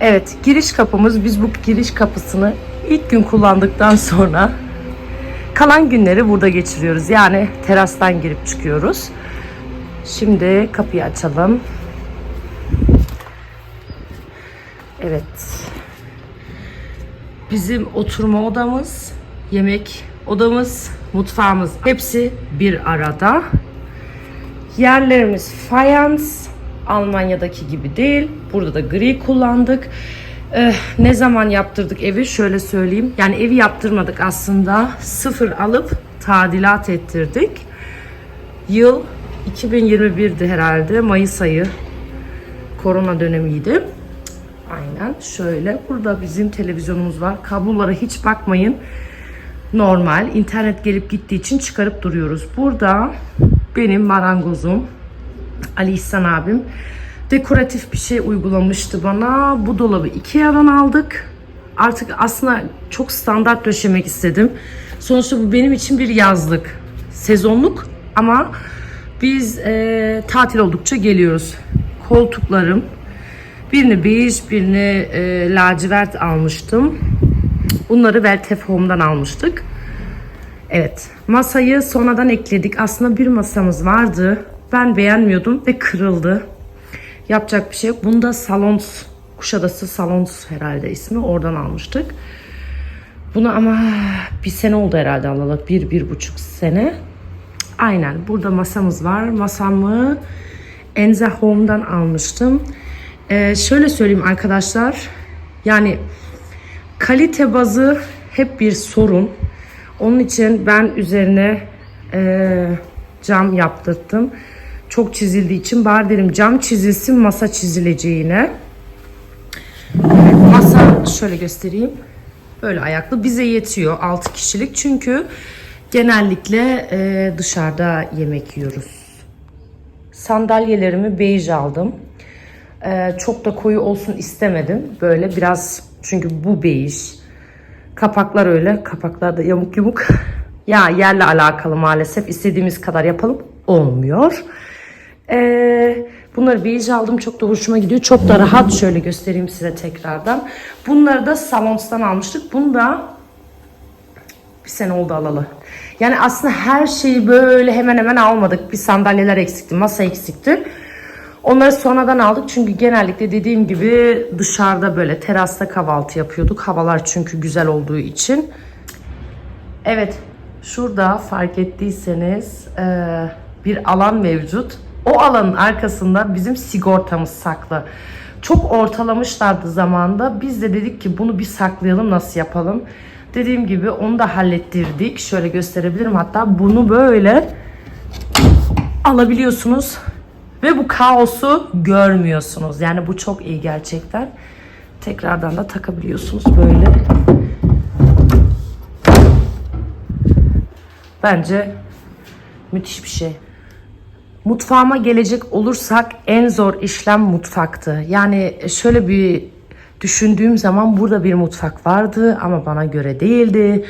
Evet, giriş kapımız. Biz bu giriş kapısını ilk gün kullandıktan sonra kalan günleri burada geçiriyoruz. Yani terastan girip çıkıyoruz. Şimdi kapıyı açalım. Evet. Bizim oturma odamız, yemek odamız, mutfağımız hepsi bir arada. Yerlerimiz fayans. Almanya'daki gibi değil. Burada da gri kullandık. Eh, ne zaman yaptırdık evi şöyle söyleyeyim. Yani evi yaptırmadık aslında. Sıfır alıp tadilat ettirdik. Yıl 2021'di herhalde. Mayıs ayı. Korona dönemiydi. Aynen şöyle. Burada bizim televizyonumuz var. Kablolara hiç bakmayın. Normal. internet gelip gittiği için çıkarıp duruyoruz. Burada benim marangozum Ali İhsan abim dekoratif bir şey uygulamıştı bana. Bu dolabı Ikea'dan aldık. Artık aslında çok standart döşemek istedim. Sonuçta bu benim için bir yazlık. Sezonluk ama biz eee, tatil oldukça geliyoruz. Koltuklarım birini bej, birini eee, lacivert almıştım. Bunları Veltef Home'dan almıştık. Evet. Masayı sonradan ekledik. Aslında bir masamız vardı. Ben beğenmiyordum ve kırıldı. Yapacak bir şey yok. Bunda Salons, Kuşadası Salons herhalde ismi. Oradan almıştık. Bunu ama bir sene oldu herhalde alalı. Bir, bir buçuk sene. Aynen. Burada masamız var. Masamı Enze Home'dan almıştım. Ee, şöyle söyleyeyim arkadaşlar. Yani kalite bazı hep bir sorun. Onun için ben üzerine eee, cam yaptırdım. Çok çizildiği için bari dedim cam çizilsin masa çizileceğine. Masa şöyle göstereyim. Böyle ayaklı bize yetiyor 6 kişilik çünkü genellikle eee, dışarıda yemek yiyoruz. Sandalyelerimi bej aldım. Ee, çok da koyu olsun istemedim. Böyle biraz çünkü bu bej. Kapaklar öyle. Kapaklar da yamuk yumuk. ya yerle alakalı maalesef. istediğimiz kadar yapalım. Olmuyor. Ee, bunları bej aldım. Çok da hoşuma gidiyor. Çok da rahat. Şöyle göstereyim size tekrardan. Bunları da Salons'tan almıştık. Bunu da bir sene oldu alalı. Yani aslında her şeyi böyle hemen hemen almadık. Bir sandalyeler eksikti, masa eksikti. Onları sonradan aldık çünkü genellikle dediğim gibi dışarıda böyle terasta kahvaltı yapıyorduk. Havalar çünkü güzel olduğu için. Evet, şurada fark ettiyseniz eee, bir alan mevcut. O alanın arkasında bizim sigortamız saklı. Çok ortalamışlardı zamanda. Biz de dedik ki bunu bir saklayalım nasıl yapalım. Dediğim gibi onu da hallettirdik. Şöyle gösterebilirim hatta bunu böyle alabiliyorsunuz ve bu kaosu görmüyorsunuz. Yani bu çok iyi gerçekten. Tekrardan da takabiliyorsunuz böyle. Bence müthiş bir şey. Mutfağıma gelecek olursak en zor işlem mutfaktı. Yani şöyle bir düşündüğüm zaman burada bir mutfak vardı ama bana göre değildi.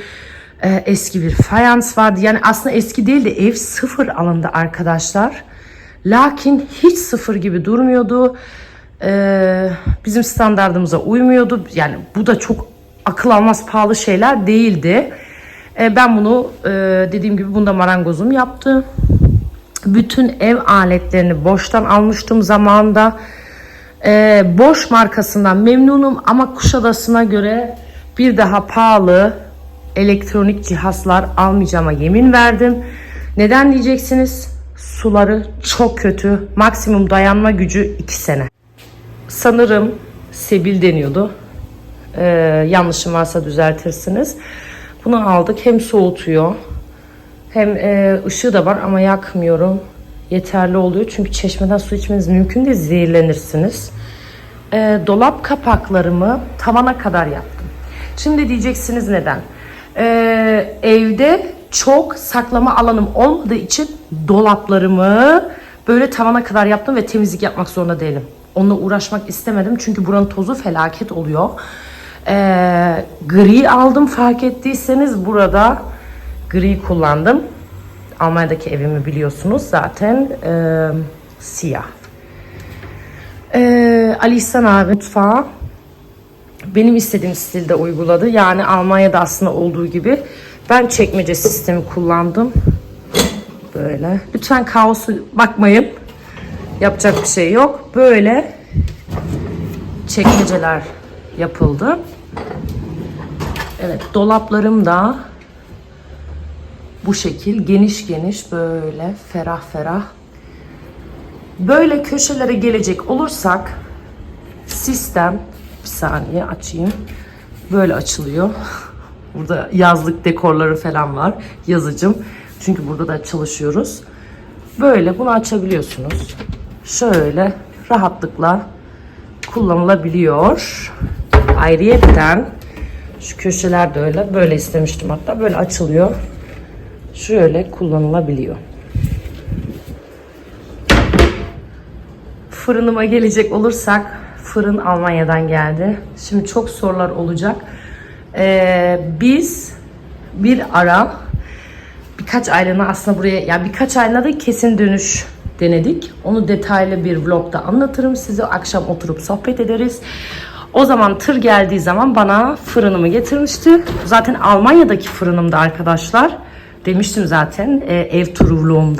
Ee, eski bir fayans vardı. Yani aslında eski değil de ev sıfır alındı arkadaşlar. Lakin hiç sıfır gibi durmuyordu. Ee, bizim standartımıza uymuyordu. Yani bu da çok akıl almaz pahalı şeyler değildi. Ee, ben bunu e, dediğim gibi bunda marangozum yaptı. Bütün ev aletlerini boştan almıştım zamanında. Ee, boş markasından memnunum ama Kuşadası'na göre bir daha pahalı elektronik cihazlar almayacağıma yemin verdim. Neden diyeceksiniz? Suları çok kötü. Maksimum dayanma gücü 2 sene. Sanırım Sebil deniyordu. Ee, yanlışım varsa düzeltirsiniz. Bunu aldık. Hem soğutuyor hem e, ışığı da var ama yakmıyorum. Yeterli oluyor. Çünkü çeşmeden su içmeniz mümkün değil. Zehirlenirsiniz. E, dolap kapaklarımı tavana kadar yaptım. Şimdi diyeceksiniz neden? E, evde çok saklama alanım olmadığı için dolaplarımı böyle tavana kadar yaptım ve temizlik yapmak zorunda değilim. Onunla uğraşmak istemedim çünkü buranın tozu felaket oluyor. E, gri aldım fark ettiyseniz burada gri kullandım. Almanya'daki evimi biliyorsunuz zaten e, siyah. E, Ali İhsan abi mutfağı benim istediğim stilde uyguladı. Yani Almanya'da aslında olduğu gibi ben çekmece sistemi kullandım. Böyle. Lütfen kaosu bakmayın. Yapacak bir şey yok. Böyle çekmeceler yapıldı. Evet, dolaplarım da bu şekil geniş geniş böyle ferah ferah. Böyle köşelere gelecek olursak sistem bir saniye açayım. Böyle açılıyor. Burada yazlık dekorları falan var. Yazıcım. Çünkü burada da çalışıyoruz. Böyle bunu açabiliyorsunuz. Şöyle rahatlıkla kullanılabiliyor. Ayrıyetten şu köşeler de öyle. Böyle istemiştim hatta. Böyle açılıyor. Şöyle kullanılabiliyor. Fırınıma gelecek olursak fırın Almanya'dan geldi. Şimdi çok sorular olacak. Ee, biz bir ara birkaç aylığına aslında buraya ya birkaç aylığına da kesin dönüş denedik. Onu detaylı bir vlogda anlatırım size. Akşam oturup sohbet ederiz. O zaman tır geldiği zaman bana fırınımı getirmişti. Zaten Almanya'daki fırınımda arkadaşlar. Demiştim zaten e, ev turu.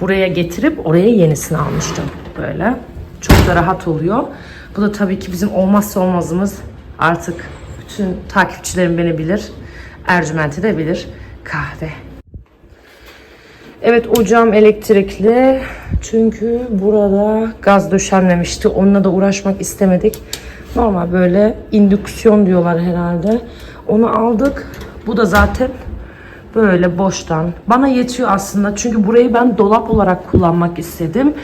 Buraya getirip oraya yenisini almıştım. Böyle. Çok da rahat oluyor. Bu da tabii ki bizim olmazsa olmazımız. Artık bütün takipçilerim beni bilir. Ercüment'i de bilir. Kahve. Evet ocağım elektrikli. Çünkü burada gaz döşenmemişti. Onunla da uğraşmak istemedik. Normal böyle indüksiyon diyorlar herhalde. Onu aldık. Bu da zaten böyle boştan. Bana yetiyor aslında. Çünkü burayı ben dolap olarak kullanmak istedim.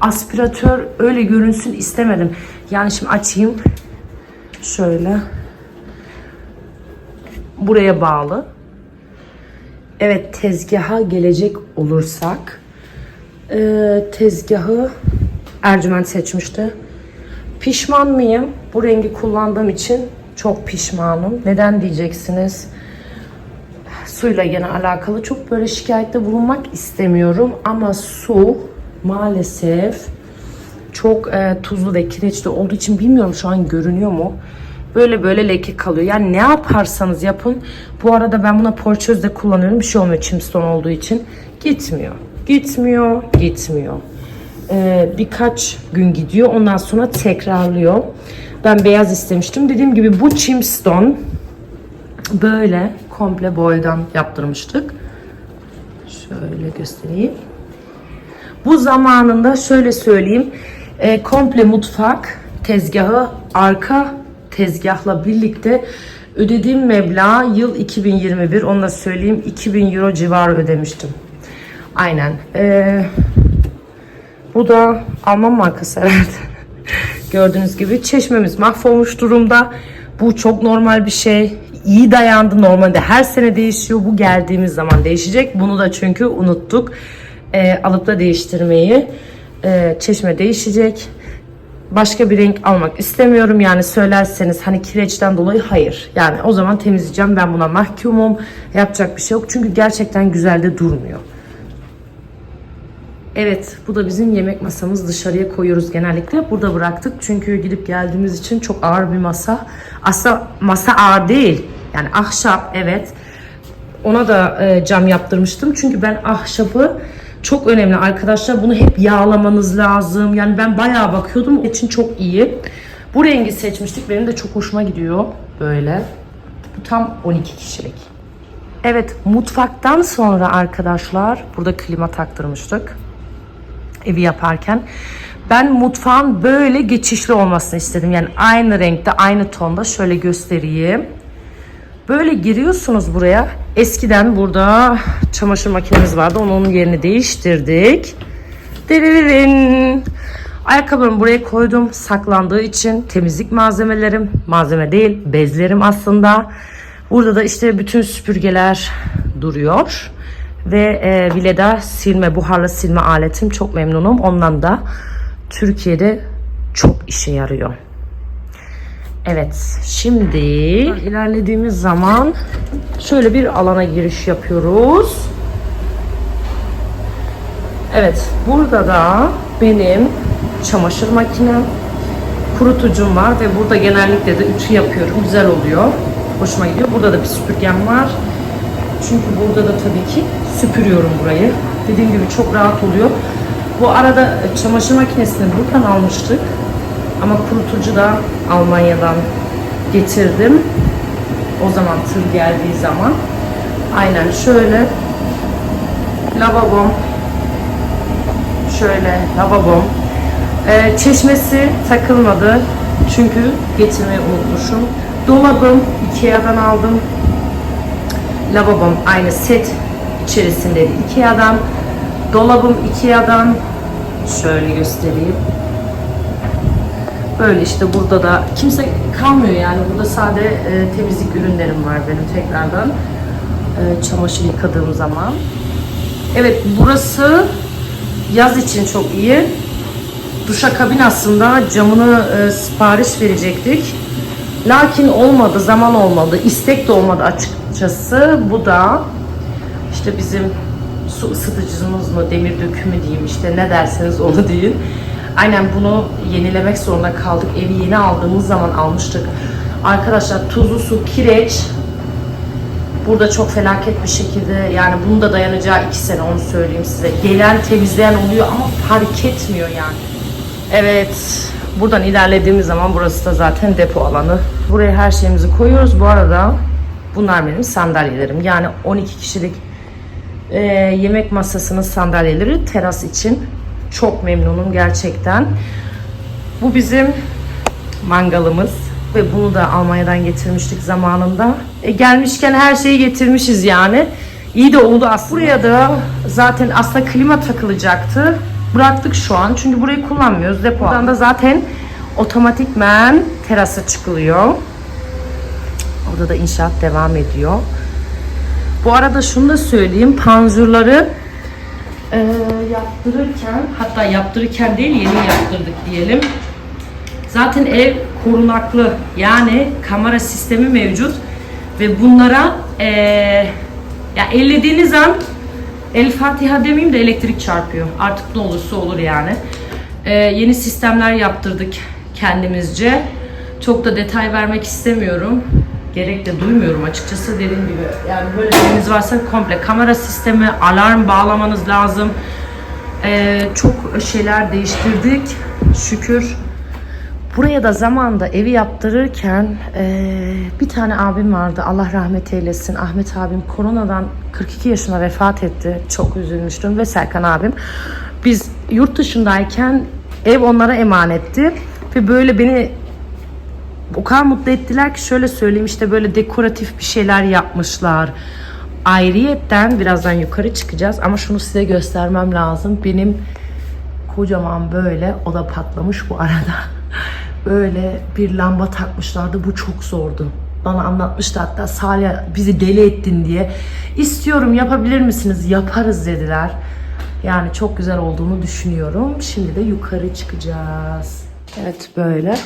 Aspiratör öyle görünsün istemedim. Yani şimdi açayım. Şöyle. Buraya bağlı. Evet tezgaha gelecek olursak e, tezgahı Ercüment seçmişti. Pişman mıyım? Bu rengi kullandığım için çok pişmanım. Neden diyeceksiniz? Suyla gene alakalı çok böyle şikayette bulunmak istemiyorum ama su maalesef çok e, tuzlu ve kireçli olduğu için bilmiyorum şu an görünüyor mu? Böyle böyle leke kalıyor. Yani ne yaparsanız yapın. Bu arada ben buna porçöz de kullanıyorum. Bir şey olmuyor chimstone olduğu için. Gitmiyor. Gitmiyor. Gitmiyor. Ee, birkaç gün gidiyor. Ondan sonra tekrarlıyor. Ben beyaz istemiştim. Dediğim gibi bu chimstone böyle komple boydan yaptırmıştık. Şöyle göstereyim. Bu zamanında şöyle söyleyeyim. E, komple mutfak tezgahı arka tezgahla birlikte ödediğim meblağ yıl 2021 onu da söyleyeyim 2000 euro civarı ödemiştim. Aynen. E, bu da Alman markası herhalde. Gördüğünüz gibi çeşmemiz mahvolmuş durumda. Bu çok normal bir şey. İyi dayandı normalde her sene değişiyor. Bu geldiğimiz zaman değişecek. Bunu da çünkü unuttuk. E, alıp da değiştirmeyi. E, çeşme değişecek. Başka bir renk almak istemiyorum. Yani söylerseniz hani kireçten dolayı hayır. Yani o zaman temizleyeceğim. Ben buna mahkumum. Yapacak bir şey yok. Çünkü gerçekten güzel de durmuyor. Evet, bu da bizim yemek masamız. Dışarıya koyuyoruz genellikle. Burada bıraktık çünkü gidip geldiğimiz için çok ağır bir masa. Aslında masa ağır değil. Yani ahşap, evet. Ona da e, cam yaptırmıştım. Çünkü ben ahşabı çok önemli arkadaşlar. Bunu hep yağlamanız lazım. Yani ben bayağı bakıyordum. Onun için çok iyi. Bu rengi seçmiştik. Benim de çok hoşuma gidiyor. Böyle. Bu tam 12 kişilik. Evet, mutfaktan sonra arkadaşlar burada klima taktırmıştık evi yaparken. Ben mutfağın böyle geçişli olmasını istedim. Yani aynı renkte, aynı tonda şöyle göstereyim. Böyle giriyorsunuz buraya. Eskiden burada çamaşır makinemiz vardı. Onu onun yerini değiştirdik. Diririn. Ayakkabımı buraya koydum. Saklandığı için temizlik malzemelerim, malzeme değil, bezlerim aslında. Burada da işte bütün süpürgeler duruyor. Ve e, Vileda silme, buharlı silme aletim çok memnunum. Ondan da Türkiye'de çok işe yarıyor. Evet, şimdi ilerlediğimiz zaman şöyle bir alana giriş yapıyoruz. Evet, burada da benim çamaşır makinem, kurutucum var ve burada genellikle de ütü yapıyorum. Güzel oluyor. Hoşuma gidiyor. Burada da bir süpürgem var. Çünkü burada da tabii ki süpürüyorum burayı. Dediğim gibi çok rahat oluyor. Bu arada çamaşır makinesini buradan almıştık. Ama kurutucu da Almanya'dan getirdim. O zaman tır geldiği zaman. Aynen şöyle lavabom şöyle lavabom Ee, çeşmesi takılmadı çünkü getirmeyi unutmuşum dolabım Ikea'dan aldım lavabom aynı set içerisindeydi Ikea'dan dolabım Ikea'dan şöyle göstereyim Böyle işte burada da kimse kalmıyor yani burada sade e, temizlik ürünlerim var benim tekrardan e, çamaşır yıkadığım zaman. Evet burası yaz için çok iyi. Duşakabin aslında camını e, sipariş verecektik. Lakin olmadı, zaman olmadı, istek de olmadı açıkçası. Bu da işte bizim su ısıtıcımız mı, demir dökümü diyeyim işte ne derseniz onu deyin. Aynen bunu yenilemek zorunda kaldık. Evi yeni aldığımız zaman almıştık. Arkadaşlar tuzlu su, kireç burada çok felaket bir şekilde yani bunun da dayanacağı iki sene onu söyleyeyim size. Gelen temizleyen oluyor ama fark etmiyor yani. Evet buradan ilerlediğimiz zaman burası da zaten depo alanı. Buraya her şeyimizi koyuyoruz. Bu arada bunlar benim sandalyelerim. Yani 12 kişilik e, yemek masasının sandalyeleri teras için. Çok memnunum gerçekten. Bu bizim mangalımız ve bunu da Almanya'dan getirmiştik zamanında. E, gelmişken her şeyi getirmişiz yani. İyi de oldu aslında. Buraya da zaten aslında klima takılacaktı. Bıraktık şu an çünkü burayı kullanmıyoruz. Depodan da zaten otomatikmen terasa çıkılıyor. Orada da inşaat devam ediyor. Bu arada şunu da söyleyeyim. Panjurları e, yaptırırken hatta yaptırırken değil yeni yaptırdık diyelim. Zaten ev korunaklı yani kamera sistemi mevcut ve bunlara e, ya ellediğiniz an El Fatiha demeyeyim de elektrik çarpıyor. Artık ne olursa olur yani. E, yeni sistemler yaptırdık kendimizce. Çok da detay vermek istemiyorum. Gerek de duymuyorum açıkçası dediğim gibi. Yani böyle şeyiniz varsa komple kamera sistemi, alarm bağlamanız lazım. E, çok şeyler değiştirdik. Şükür. Buraya da zamanda evi yaptırırken eee, bir tane abim vardı. Allah rahmet eylesin. Ahmet abim koronadan 42 yaşına vefat etti. Çok üzülmüştüm ve Serkan abim. Biz yurt dışındayken ev onlara emanetti. Ve böyle beni o kadar mutlu ettiler ki şöyle söyleyeyim işte böyle dekoratif bir şeyler yapmışlar. Ayrıyetten birazdan yukarı çıkacağız ama şunu size göstermem lazım. Benim kocaman böyle o da patlamış bu arada. Böyle bir lamba takmışlardı. Bu çok zordu. Bana anlatmıştı hatta Salih bizi deli ettin diye. İstiyorum yapabilir misiniz? Yaparız dediler. Yani çok güzel olduğunu düşünüyorum. Şimdi de yukarı çıkacağız. Evet böyle.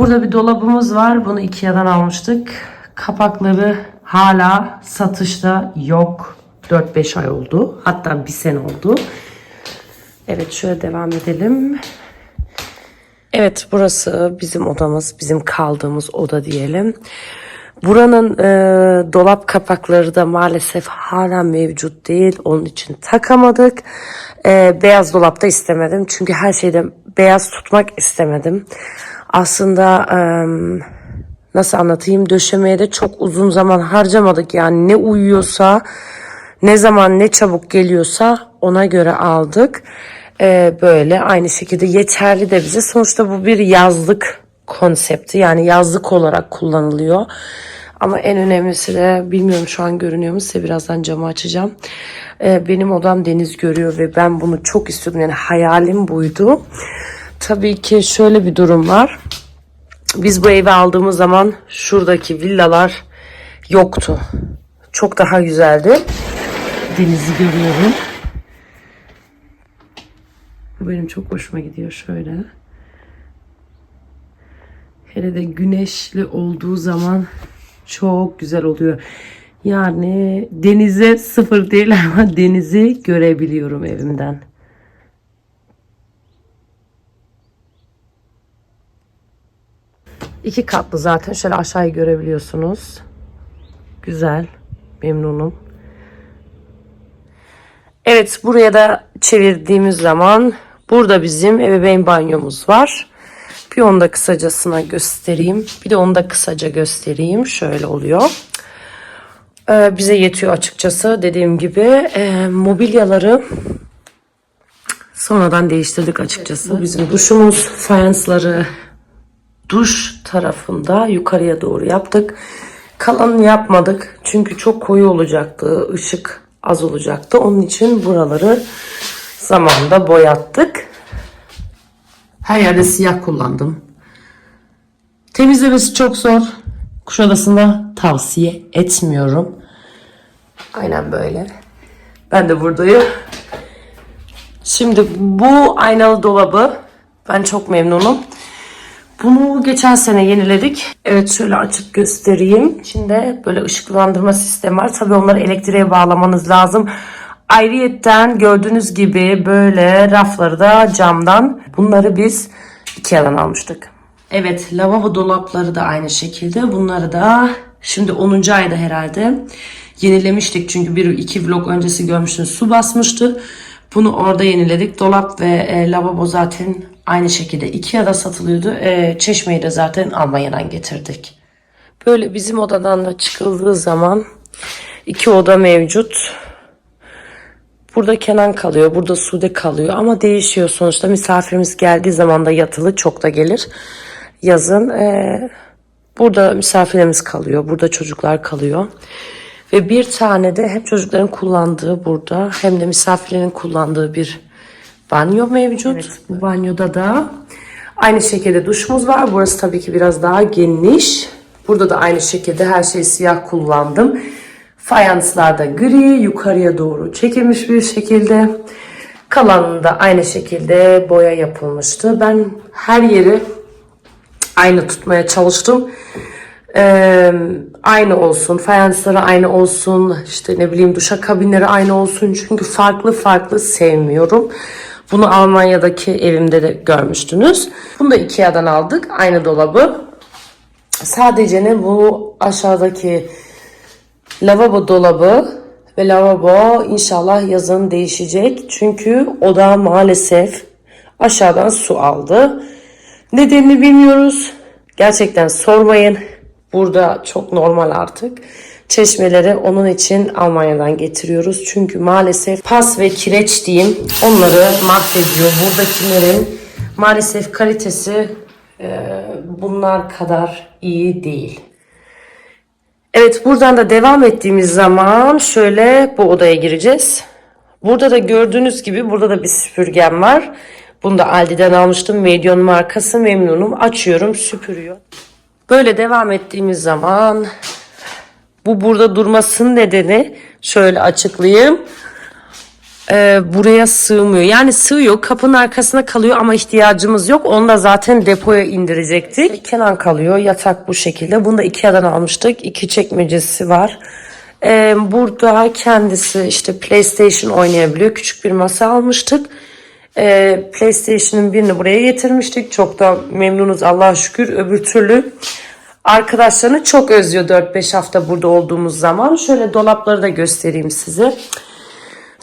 Burada bir dolabımız var. Bunu Ikea'dan almıştık. Kapakları hala satışta yok. 4-5 ay oldu. Hatta bir sene oldu. Evet şöyle devam edelim. Evet burası bizim odamız, bizim kaldığımız oda diyelim. Buranın e, dolap kapakları da maalesef hala mevcut değil. Onun için takamadık. E, beyaz dolapta istemedim. Çünkü her şeyde beyaz tutmak istemedim. Aslında nasıl anlatayım döşemeye de çok uzun zaman harcamadık. Yani ne uyuyorsa ne zaman ne çabuk geliyorsa ona göre aldık. Böyle aynı şekilde yeterli de bize. Sonuçta bu bir yazlık konsepti yani yazlık olarak kullanılıyor. Ama en önemlisi de bilmiyorum şu an görünüyor mu size birazdan camı açacağım. Benim odam deniz görüyor ve ben bunu çok istiyordum yani hayalim buydu. Tabii ki şöyle bir durum var. Biz bu evi aldığımız zaman şuradaki villalar yoktu. Çok daha güzeldi. Denizi görüyorum. Bu benim çok hoşuma gidiyor şöyle. Hele de güneşli olduğu zaman çok güzel oluyor. Yani denize sıfır değil ama denizi görebiliyorum evimden. İki katlı zaten. Şöyle aşağıyı görebiliyorsunuz. Güzel. Memnunum. Evet buraya da çevirdiğimiz zaman burada bizim ebeveyn banyomuz var. Bir onu da kısacasına göstereyim. Bir de onu da kısaca göstereyim. Şöyle oluyor. Ee, bize yetiyor açıkçası. Dediğim gibi e, mobilyaları sonradan değiştirdik açıkçası. Bu bizim duşumuz. Fayansları duş tarafında yukarıya doğru yaptık. Kalanını yapmadık. Çünkü çok koyu olacaktı. ışık az olacaktı. Onun için buraları zamanında boyattık. Her yerde siyah kullandım. Temizlemesi çok zor. Kuşadası'nda tavsiye etmiyorum. Aynen böyle. Ben de buradayım. Şimdi bu aynalı dolabı ben çok memnunum. Bunu geçen sene yeniledik. Evet şöyle açıp göstereyim. İçinde böyle ışıklandırma sistemi var. Tabii onları elektriğe bağlamanız lazım. Ayrıyetten gördüğünüz gibi böyle rafları da camdan. Bunları biz Ikea'dan almıştık. Evet lavabo dolapları da aynı şekilde. Bunları da şimdi 10. ayda herhalde yenilemiştik. Çünkü bir iki vlog öncesi görmüştünüz su basmıştı. Bunu orada yeniledik. Dolap ve e, lavabo zaten aynı şekilde Ikea'da satılıyordu. E, çeşmeyi de zaten Almanya'dan getirdik. Böyle bizim odadan da çıkıldığı zaman iki oda mevcut. Burada Kenan kalıyor, burada Sude kalıyor ama değişiyor sonuçta. Misafirimiz geldiği zaman da yatılı çok da gelir. Yazın e, burada misafirlerimiz kalıyor, burada çocuklar kalıyor. Ve bir tane de hem çocukların kullandığı burada hem de misafirlerin kullandığı bir banyo mevcut. Bu banyoda da aynı şekilde duşumuz var. Burası tabii ki biraz daha geniş. Burada da aynı şekilde her şeyi siyah kullandım. Fayanslar da gri yukarıya doğru çekilmiş bir şekilde. Kalanında aynı şekilde boya yapılmıştı. Ben her yeri aynı tutmaya çalıştım. Ee, aynı olsun, fayansları aynı olsun, işte ne bileyim duşa kabinleri aynı olsun. Çünkü farklı farklı sevmiyorum. Bunu Almanya'daki evimde de görmüştünüz. Bunu da Ikea'dan aldık. Aynı dolabı. Sadece ne bu aşağıdaki lavabo dolabı ve lavabo inşallah yazın değişecek. Çünkü o da maalesef aşağıdan su aldı. Nedenini bilmiyoruz. Gerçekten sormayın. Burada çok normal artık. Çeşmeleri onun için Almanya'dan getiriyoruz. Çünkü maalesef pas ve kireç diyeyim onları mahvediyor. Buradakilerin maalesef kalitesi e, bunlar kadar iyi değil. Evet buradan da devam ettiğimiz zaman şöyle bu odaya gireceğiz. Burada da gördüğünüz gibi burada da bir süpürgem var. Bunu da Aldi'den almıştım. Medion markası memnunum. Açıyorum süpürüyor. Böyle devam ettiğimiz zaman bu burada durmasının nedeni şöyle açıklayayım. Ee, buraya sığmıyor. Yani sığıyor kapının arkasına kalıyor ama ihtiyacımız yok. Onu da zaten depoya indirecektik. Kenan kalıyor yatak bu şekilde. Bunu da Ikea'dan almıştık. İki çekmecesi var. Ee, burada kendisi işte PlayStation oynayabiliyor. Küçük bir masa almıştık. Ee, PlayStation'ın birini buraya getirmiştik. Çok da memnunuz Allah'a şükür. Öbür türlü arkadaşlarını çok özlüyor 4-5 hafta burada olduğumuz zaman. Şöyle dolapları da göstereyim size.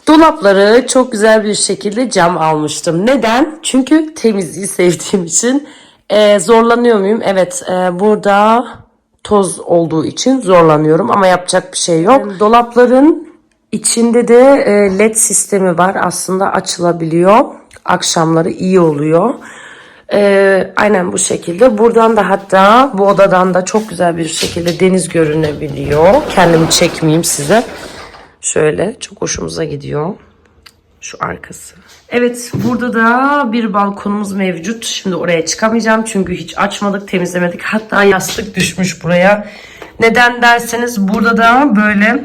Dolapları çok güzel bir şekilde cam almıştım. Neden? Çünkü temizliği sevdiğim için. Ee, zorlanıyor muyum? Evet. e, burada toz olduğu için zorlanıyorum ama yapacak bir şey yok. Dolapların içinde de e, led sistemi var. Aslında açılabiliyor. Akşamları iyi oluyor. Ee, aynen bu şekilde. Buradan da hatta bu odadan da çok güzel bir şekilde deniz görünebiliyor. Kendimi çekmeyeyim size. Şöyle çok hoşumuza gidiyor. Şu arkası. Evet burada da bir balkonumuz mevcut. Şimdi oraya çıkamayacağım çünkü hiç açmadık temizlemedik. Hatta yastık düşmüş buraya. Neden derseniz burada da böyle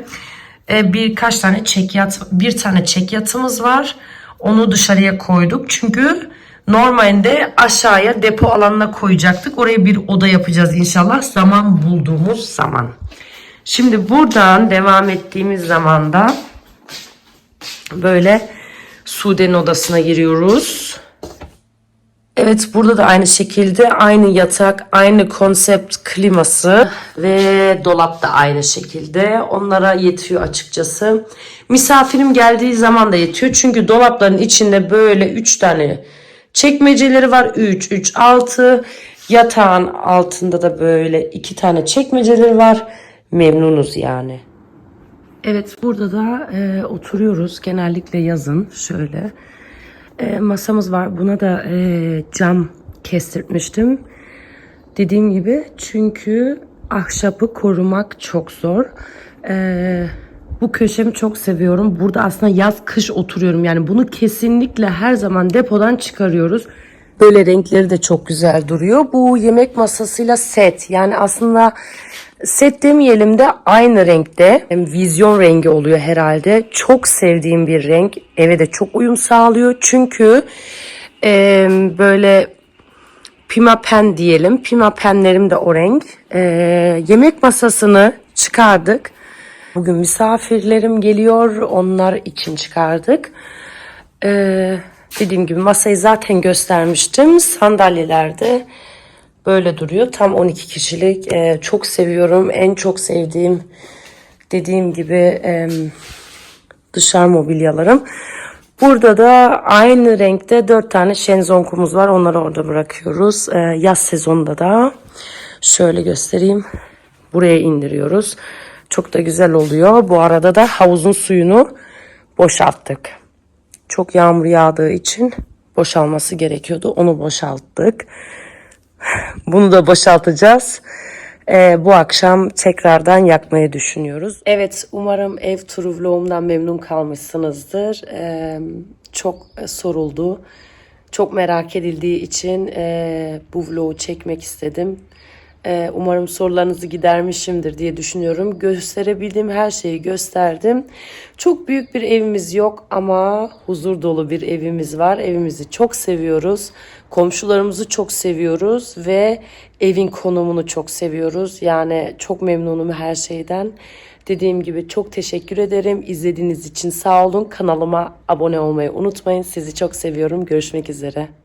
e, birkaç tane çek yat, bir tane çek yatımız var. Onu dışarıya koyduk. Çünkü normalde aşağıya depo alanına koyacaktık. Oraya bir oda yapacağız inşallah zaman bulduğumuz zaman. Şimdi buradan devam ettiğimiz zaman da böyle Sude'nin odasına giriyoruz. Evet burada da aynı şekilde aynı yatak, aynı konsept kliması ve dolap da aynı şekilde. Onlara yetiyor açıkçası. Misafirim geldiği zaman da yetiyor. Çünkü dolapların içinde böyle 3 tane çekmeceleri var. 3, 3, 6. Yatağın altında da böyle 2 tane çekmeceleri var. Memnunuz yani. Evet burada da e, oturuyoruz genellikle yazın şöyle. E, masamız var. Buna da e, cam kestirtmiştim. Dediğim gibi çünkü ahşabı korumak çok zor. E, bu köşemi çok seviyorum. Burada aslında yaz kış oturuyorum. Yani bunu kesinlikle her zaman depodan çıkarıyoruz. Böyle renkleri de çok güzel duruyor. Bu yemek masasıyla set. Yani aslında set demeyelim de aynı renkte. Hem vizyon rengi oluyor herhalde. Çok sevdiğim bir renk. Eve de çok uyum sağlıyor. Çünkü e, böyle Pima pen diyelim. Pima penlerim de o renk. E, yemek masasını çıkardık. Bugün misafirlerim geliyor. Onlar için çıkardık. Ee, dediğim gibi masayı zaten göstermiştim. Sandalyeler de böyle duruyor. Tam 12 kişilik. Ee, çok seviyorum. En çok sevdiğim dediğim gibi em, dışarı mobilyalarım. Burada da aynı renkte 4 tane şenzonkumuz var. Onları orada bırakıyoruz. Ee, yaz sezonunda da şöyle göstereyim. Buraya indiriyoruz. Çok da güzel oluyor. Bu arada da havuzun suyunu boşalttık. Çok yağmur yağdığı için boşalması gerekiyordu. Onu boşalttık. Bunu da boşaltacağız. Ee, bu akşam tekrardan yakmayı düşünüyoruz. Evet umarım ev turu vlogumdan memnun kalmışsınızdır. Ee, çok e, soruldu. Çok merak edildiği için e, bu vlogu çekmek istedim. Ee, umarım sorularınızı gidermişimdir diye düşünüyorum. Gösterebildiğim her şeyi gösterdim. Çok büyük bir evimiz yok ama huzur dolu bir evimiz var. Evimizi çok seviyoruz. Komşularımızı çok seviyoruz ve evin konumunu çok seviyoruz. Yani çok memnunum her şeyden. Dediğim gibi çok teşekkür ederim. İzlediğiniz için sağ olun. Kanalıma abone olmayı unutmayın. Sizi çok seviyorum. Görüşmek üzere.